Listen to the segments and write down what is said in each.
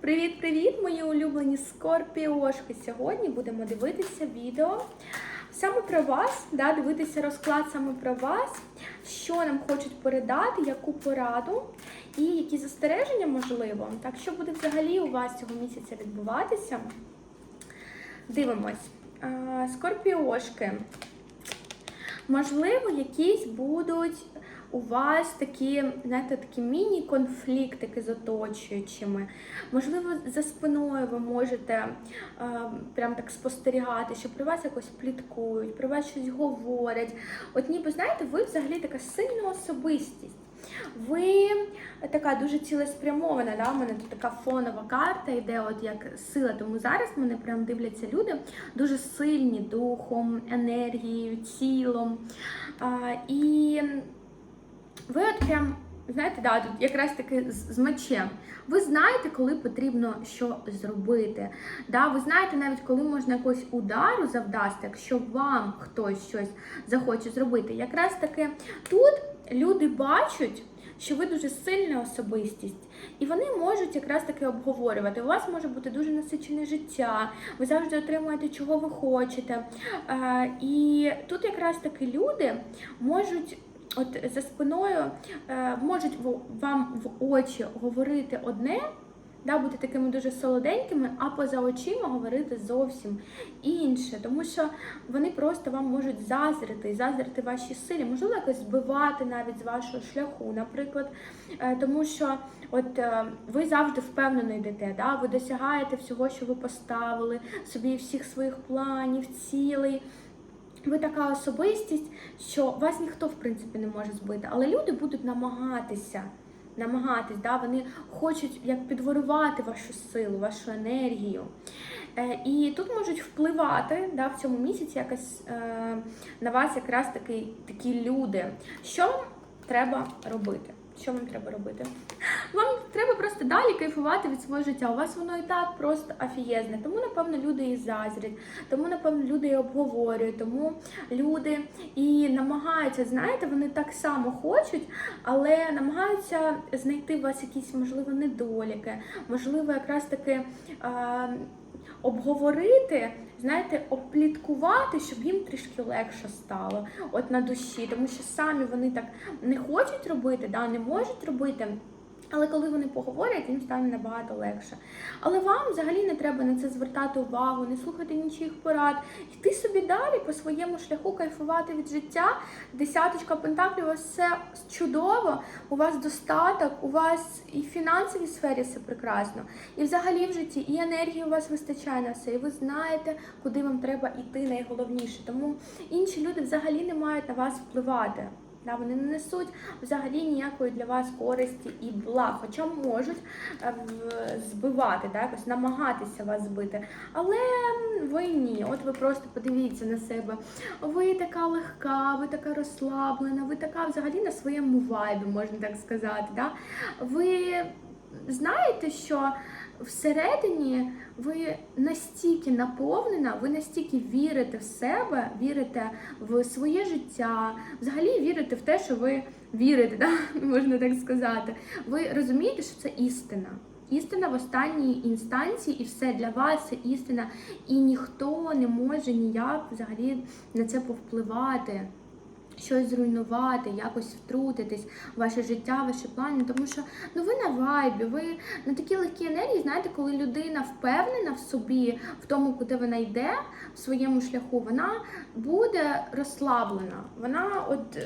Привіт-привіт, мої улюблені скорпіошки! Сьогодні будемо дивитися відео саме про вас, да, дивитися розклад саме про вас, що нам хочуть передати, яку пораду і які застереження можливо. Так, що буде взагалі у вас цього місяця відбуватися? Дивимось. Скорпіошки. Можливо, якісь будуть у вас такі, знаєте, такі міні-конфліктики з оточуючими. Можливо, за спиною ви можете е, прям так спостерігати, що про вас якось пліткують, про вас щось говорять. От ніби, знаєте, ви взагалі така сильна особистість. Ви така дуже цілеспрямована, да? у мене тут така фонова карта йде, от як сила. Тому зараз мене прям дивляться люди дуже сильні духом, енергією, тілом. А, і ви от прям. Знаєте, да, тут якраз таки з, з мечем. Ви знаєте, коли потрібно що зробити. Да, Ви знаєте навіть, коли можна якогось удару завдасти, якщо вам хтось щось захоче зробити. Якраз таки тут люди бачать, що ви дуже сильна особистість, і вони можуть якраз таки обговорювати. У вас може бути дуже насичене життя, ви завжди отримуєте, чого ви хочете. Е, і тут якраз таки люди можуть. От за спиною е, можуть вам в очі говорити одне, да, бути такими дуже солоденькими, а поза очима говорити зовсім інше, тому що вони просто вам можуть заздрити, і заздрити вашій силі, можливо, якось збивати навіть з вашого шляху, наприклад, Е, тому що от е, ви завжди впевнено йдете, да, ви досягаєте всього, що ви поставили, собі всіх своїх планів, цілей. Ви така особистість, що вас ніхто в принципі не може збити, але люди будуть намагатися. Намагатись, да, вони хочуть як підворувати вашу силу, вашу енергію. Е, і тут можуть впливати да, в цьому місяці якось е, на вас якраз такі, такі люди. Що треба робити? Що вам треба робити? Вам треба просто далі кайфувати від свого життя. У вас воно і так просто афієзне. Тому, напевно, люди і заздрять, тому, напевно, люди і обговорюють, тому люди і намагаються, знаєте, вони так само хочуть, але намагаються знайти у вас якісь, можливо, недоліки, можливо, якраз таки. А, Обговорити, знаєте, опліткувати, щоб їм трішки легше стало от на душі, тому що самі вони так не хочуть робити, да, не можуть робити. Але коли вони поговорять, їм стане набагато легше. Але вам взагалі не треба на це звертати увагу, не слухати нічиїх порад, йти собі далі по своєму шляху, кайфувати від життя. Десяточка пентаклів, у вас все чудово, у вас достаток, у вас і в фінансовій сфері все прекрасно, і взагалі в житті, і енергії у вас вистачає на все, і ви знаєте, куди вам треба йти найголовніше. Тому інші люди взагалі не мають на вас впливати. Да, вони не несуть взагалі ніякої для вас користі і благ, хоча можуть е, збивати, да, якось намагатися вас збити. Але ви ні. От ви просто подивіться на себе. Ви така легка, ви така розслаблена, ви така взагалі на своєму вайбі, можна так сказати. Да? Ви знаєте, що всередині ви настільки наповнена, ви настільки вірите в себе, вірите в своє життя, взагалі вірите в те, що ви вірите, да? можна так сказати. Ви розумієте, що це істина. Істина в останній інстанції, і все для вас це істина, і ніхто не може ніяк взагалі на це повпливати щось зруйнувати, якось втрутитись в ваше життя, ваші плани, тому що ну ви на вайбі, ви на такі легкі енергії, знаєте, коли людина впевнена в собі, в тому, куди вона йде, в своєму шляху, вона буде розслаблена. Вона, от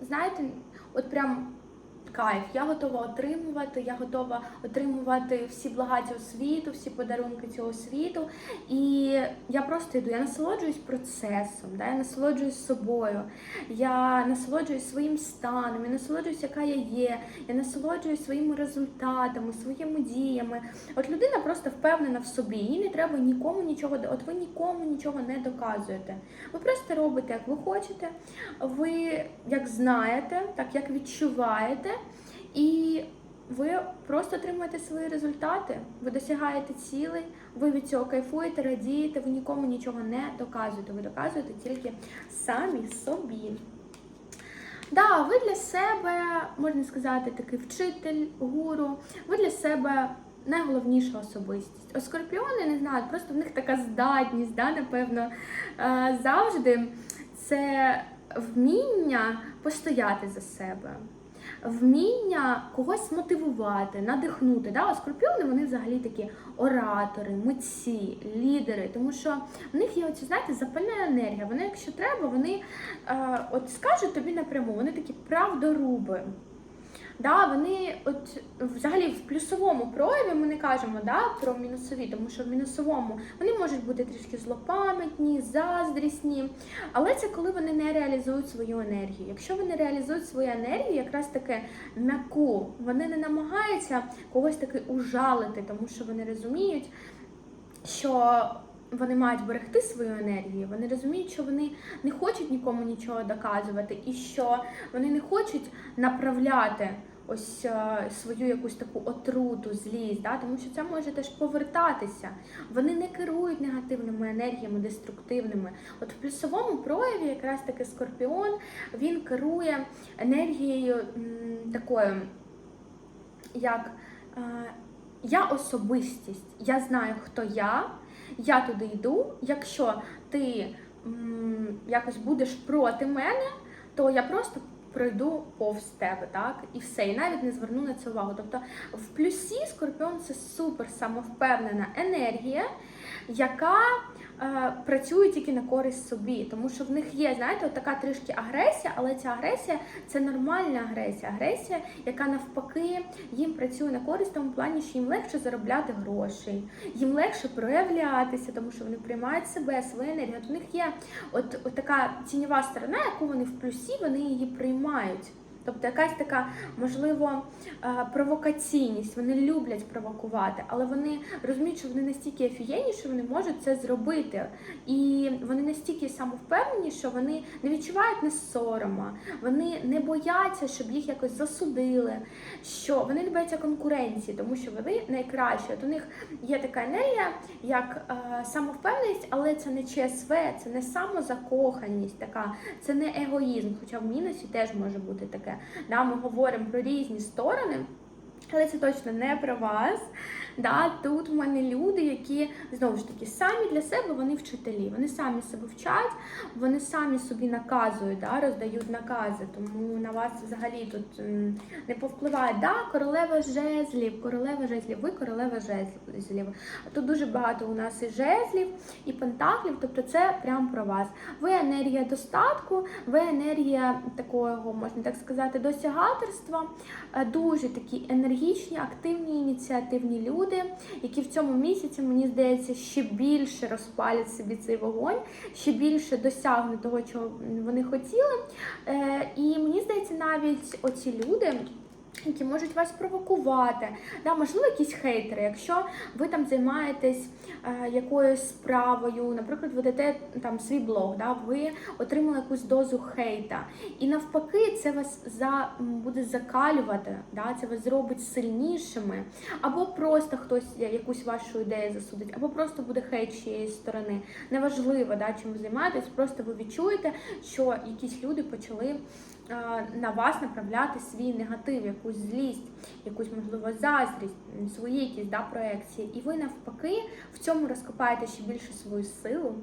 знаєте, от прям. Кайф, я готова отримувати, я готова отримувати всі блага цього світу, всі подарунки цього світу. І я просто йду, я насолоджуюсь процесом, да? я насолоджуюсь собою, я насолоджуюсь своїм станом, я насолоджуюсь, яка я є, я насолоджуюсь своїми результатами, своїми діями. От людина просто впевнена в собі, їй не треба нікому нічого, от ви нікому нічого не доказуєте. Ви просто робите, як ви хочете, ви як знаєте, так як відчуваєте, і ви просто отримуєте свої результати, ви досягаєте цілей, ви від цього кайфуєте, радієте, ви нікому нічого не доказуєте. Ви доказуєте тільки самі собі. Да, ви для себе, можна сказати, такий вчитель, гуру, ви для себе найголовніша особистість. О, скорпіони не знаю, просто в них така здатність, да, напевно, завжди це вміння постояти за себе. Вміння когось мотивувати, надихнути. Да? Скорпіони вони взагалі такі оратори, митці, лідери, тому що в них є оці, знаєте, запальна енергія. Вони, якщо треба, вони е, от скажуть тобі напряму, вони такі правдоруби. Да, вони от взагалі в плюсовому прояві ми не кажемо да, про мінусові, тому що в мінусовому вони можуть бути трішки злопам'ятні, заздрісні, але це коли вони не реалізують свою енергію. Якщо вони реалізують свою енергію, якраз таки м'яку, вони не намагаються когось таки ужалити, тому що вони розуміють, що вони мають берегти свою енергію, вони розуміють, що вони не хочуть нікому нічого доказувати, і що вони не хочуть направляти ось е, свою якусь таку отруту, злість, да? тому що це може теж повертатися. Вони не керують негативними енергіями, деструктивними. От в плюсовому прояві, якраз таки скорпіон, він керує енергією м, такою, як е, я особистість, я знаю, хто я я туди йду. Якщо ти м, якось будеш проти мене, то я просто пройду повз тебе, так? І все, і навіть не зверну на це увагу. Тобто в плюсі скорпіон це супер самовпевнена енергія, яка е, працює тільки на користь собі, тому що в них є, знаєте, от така трішки агресія, але ця агресія це нормальна агресія. Агресія, яка навпаки їм працює на користь в тому плані, що їм легше заробляти гроші, їм легше проявлятися, тому що вони приймають себе, свою енергію. От у них є от, от така тіньова сторона, яку вони в плюсі, вони її приймають. мають Тобто якась така, можливо, е, провокаційність. Вони люблять провокувати, але вони розуміють, що вони настільки офігенні, що вони можуть це зробити. І вони настільки самовпевнені, що вони не відчувають не сорома, вони не бояться, щоб їх якось засудили. Що вони не бояться конкуренції, тому що вони найкращі. От у них є така енергія, як е, самовпевненість, але це не ЧСВ, це не самозакоханість, така, це не егоїзм. Хоча в мінусі теж може бути таке. Да, Ми говоримо про різні сторони. Але це точно не про вас. Да, Тут в мене люди, які знову ж таки самі для себе вони вчителі. Вони самі себе вчать, вони самі собі наказують, да, роздають накази. Тому на вас взагалі тут не повпливає. Да, Королева жезлів, королева жезлів, ви королева жезлів. Тут дуже багато у нас і жезлів, і пентаклів, тобто це прямо про вас. Ви енергія достатку, ви енергія такого, можна так сказати, досягаторства, е, дуже такі енергічні, активні, ініціативні люди люди, які в цьому місяці, мені здається, ще більше розпалять собі цей вогонь, ще більше досягнуть того, чого вони хотіли. Е, і мені здається, навіть оці люди які можуть вас провокувати, да, можливо, якісь хейтери. Якщо ви там займаєтесь е, якоюсь справою, наприклад, ведете там свій блог, да, ви отримали якусь дозу хейта, і навпаки, це вас за буде закалювати, да, це вас зробить сильнішими, або просто хтось якусь вашу ідею засудить, або просто буде хейт чиєї сторони. Неважливо, да, чим ви займаєтесь, просто ви відчуєте, що якісь люди почали на вас направляти свій негатив, якусь злість, якусь, можливо, заздрість, свої якісь да, проекції. І ви навпаки в цьому розкопаєте ще більше свою силу,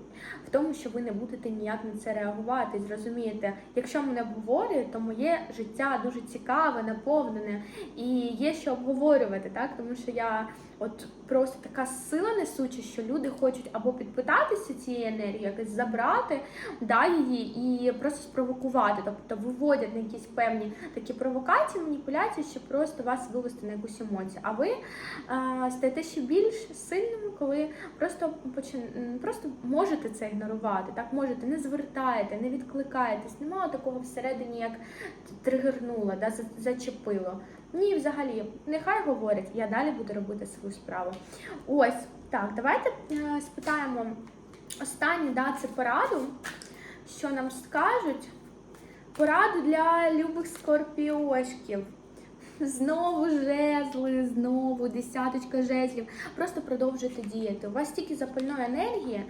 в тому, що ви не будете ніяк на це реагувати. Зрозумієте, якщо мене обговорюють, то моє життя дуже цікаве, наповнене і є що обговорювати, так тому що я. От просто така сила несуча, що люди хочуть або підпитатися цієї енергії, якось забрати да, її і просто спровокувати, тобто виводять на якісь певні такі провокації, маніпуляції, щоб просто вас вивести на якусь емоцію. А ви а, стаєте ще більш сильними, коли просто почин... просто можете це ігнорувати, так можете, не звертаєте, не відкликаєтесь, немає такого всередині, як тригернуло, да, зачепило. Ні, взагалі, нехай говорять, я далі буду робити свою справу. Ось так, давайте е, спитаємо останню да, це пораду, що нам скажуть. Пораду для любих скорпіошків. Знову жезли, знову десяточка жезлів. Просто продовжуйте діяти. У вас стільки запальної енергії,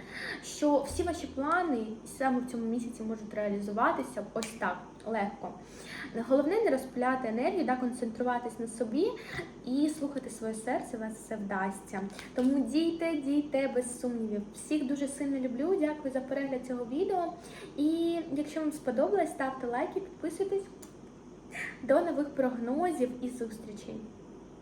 що всі ваші плани саме в цьому місяці можуть реалізуватися ось так легко. Головне не розпиляти енергію, да, концентруватись на собі і слухати своє серце, у вас все вдасться. Тому дійте, дійте без сумнівів. Всіх дуже сильно люблю. Дякую за перегляд цього відео. І якщо вам сподобалось, ставте лайки, підписуйтесь. До нових прогнозів і зустрічей!